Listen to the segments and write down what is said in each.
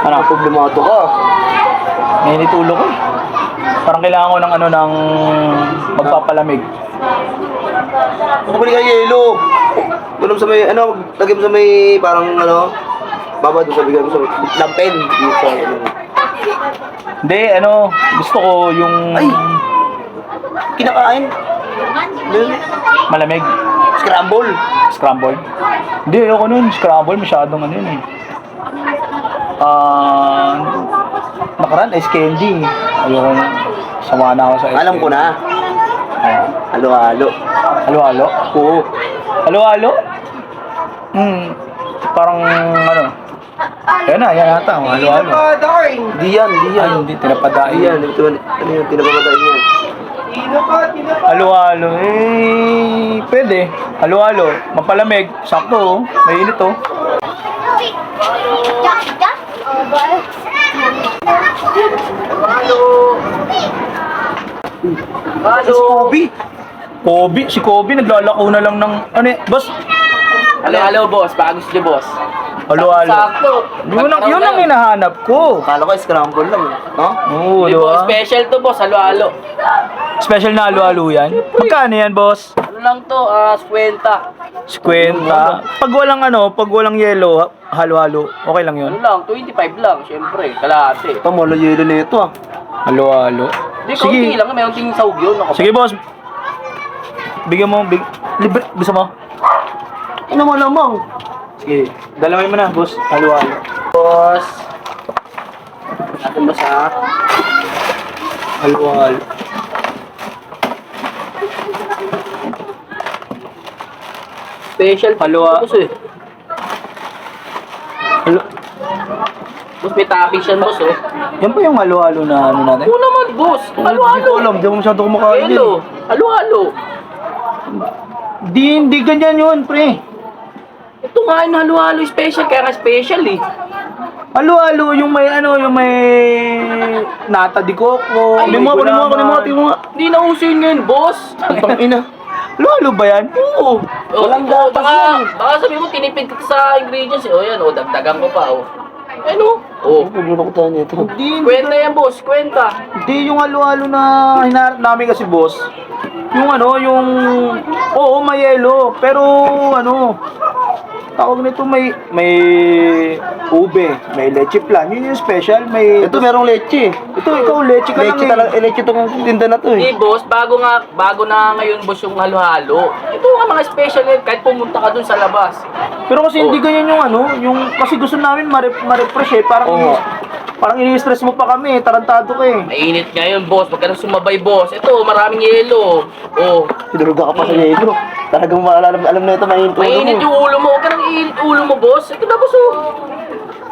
Ano? Problemado ka. Mainit ulo ko. eh. Parang kailangan ko ng ano ng magpapalamig. Bumili ka yelo. Tulong sa may, ano, lagay mo sa may, parang, ano, baba doon sa bigay mo sa lampen. Sa, ano. Hindi, ano, gusto ko yung Ay! Kinakain. Doon. malamig. Scramble. Scramble. Hindi, ayoko nun. Scramble, masyadong ano yun eh. Ah, nakaraan, ice candy. Ayoko na. Sama na ako sa ice Alam ko na. Oh. Halo-halo. Halo-halo? Oo. Halo-halo? Hmm, parang ano. Yan na, yan yata. ang Halo-halo. Di yan, di yan. Hindi. Di yan. Ito, ano yun, tinapamatay yan. Halo-halo, eh, pwede. Halo-halo, mapalamig. Sakto, oh. Mainit, oh. Halo. Kobe. Kobe, si Kobe, naglalako na lang ng, ano eh, boss, Halo, halo, boss. Baka gusto niyo, boss. halo-halo. Sakto. Yun ang, yun ang hinahanap ko. Akala ko scramble lang. eh. No? Oo, Hindi, di boss. ba? Special to, boss. Halo, halo. Special na halo-halo yan. Magkano yan, boss? Ano lang to? Ah. 50. Pag walang ano, pag walang yellow, halo-halo, okay lang yun. Ano lang? 25 lang, syempre. Kalahati. Ito, malo yelo na ito ah. Halo-halo. Hindi, kaunti lang. Mayroon ting sahog yun. Ako, Sige, boss. Bigyan mo, big, libre, gusto mo? Ano mo lamang? Sige, dalawin mo na, boss. Halo-halo. boss. Natin boss, ha? Halo-halo. Special. Halo, ah. Boss, eh. Halo. Boss, may toppings yan, boss, oh. Yan pa yung halo-halo na ano natin? Oo naman, boss. Hindi ko alam, di mo masyado kumakain Hello. yun. Halo, halo. Di, hindi ganyan yun, pre. Ito nga yung halo-halo special. Kaya nga special, eh. Halo-halo, yung may ano, yung may nata di coco. Ay, Kunin mo, kunin mo, kunin mo, kunin mo. Hindi na uso yun ngayon, boss. Ang ina. Halo-halo ba yan? Oo. Oh, Walang oh, gatas baka, yan. baka sabi mo, tinipid ka sa ingredients. eh. O yan, o, dagdagan ko pa, o. Ano? O. Paglulo ko tayo nito. Hindi, Kwenta yan, boss. Kwenta. hindi yung halo-halo na hinahanap namin kasi, boss. Yung ano, yung... Oo, may yelo. Pero, ano... Tawag nito may may ube, may leche plan. Yun yung special, may Ito merong leche. Ito ikaw leche ka Leche lang talaga, eh. eh, leche itong tinda na to Hindi, eh. boss. Bago nga, bago na ngayon, boss, yung halo-halo. Ito nga mga special yan. Kahit pumunta ka dun sa labas. Pero kasi hindi ganyan yung ano, yung kasi gusto namin ma-ref- ma-refresh eh, parang Oo. parang ini-stress mo pa kami, tarantado ka eh. Mainit ngayon, boss. Huwag ka nang sumabay, boss. Ito, maraming yelo. O. Sinuruga ka pa sa yelo. Talagang maalala, alam na ito, mainit ulo Mainit mo. yung ulo mo. Huwag ka nang iinit ulo mo, boss. Ito na, boss, oh.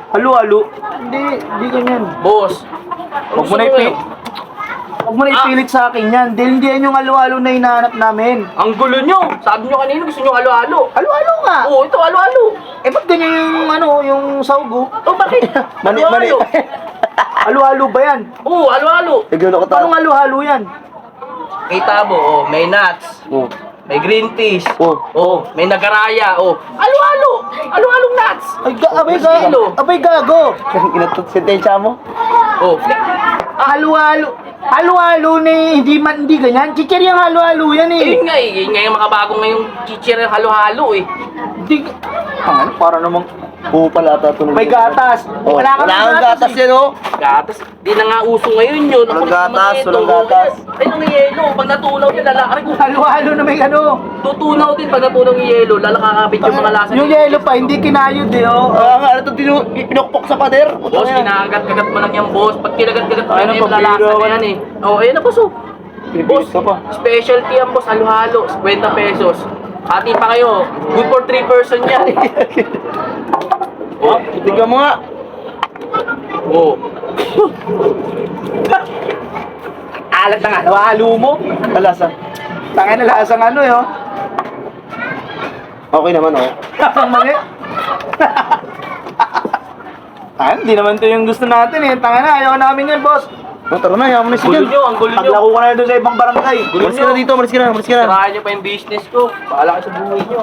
Halo-halo. Hindi, hindi ganyan. Boss. Huwag mo na ipilit. Huwag mo na ipilit sa akin yan. Dahil hindi yan yung halo-halo na hinahanap namin. Ang gulo nyo. Sabi nyo kanina, gusto nyo halo-halo. Halo-halo nga. Oo, ito, halo-halo. Eh, ba't ganyan yung ano, yung saugo? Oh, bakit? Mani, mani. Halo-halo. Halo-halo ba yan? Oo, halo-halo. Naglulo ko tayo. Anong halo-halo yan? Kita mo, oh, may nuts. Oh. May green peas. Oh. Oh, may nagaraya. Oh, halo-halo. Halo-halong nuts. Ay, ga abay, ga kilo. abay gago. Inatot sentensya mo? Oh, Halo-halo. Halo-halo ni hindi man hindi ganyan. Chichir yung halo-halo yan eh. ayun nga eh. Yun nga yung makabagong ngayong chichir yung halo-halo eh. Hindi. Ang ano, para namang Oo pala ata ito. may gatas. Oh, Wala ka wala ng kang gatas eh. yan oh. Gatas. Di na nga uso ngayon yun. Walang gatas, walang gatas. Ay, nung yelo. Pag natunaw din, lalakari ko. Halo-halo na may ano. Tutunaw din pag natunaw yung yelo. Lalakakabit yung mga lasa. Yung yelo pa, hindi kinayod eh. Oh. Ah, nga, ano ito pinukpok sa pader? Boss, kinakagat-kagat mo lang yan, boss. Pag kinagat-kagat mo Ay, yan, ano, yung lalasa na yan eh. Oh, ayun na, boss, oh. Boss, specialty yan, boss. Halo-halo. 50 pesos. Hati pa kayo. Good for 3 person yan. Oh, tignan mo nga. oh. Alat ng halo-halo mo. Alasa. Tangin na lasang ano eh. Oh. Okay naman oh. Lasang mali. Ah, hindi naman to yung gusto natin eh. Tanga na, ayaw namin yan, boss. Oh, tara na, yaman na si Gulo Jan. nyo, ang gulo nyo. Paglako ka na doon sa ibang barangay. Gulo Malis ka na dito, malis ka na, malis ka na. Sirahan nyo pa yung business ko. Bahala ka sa buhay nyo.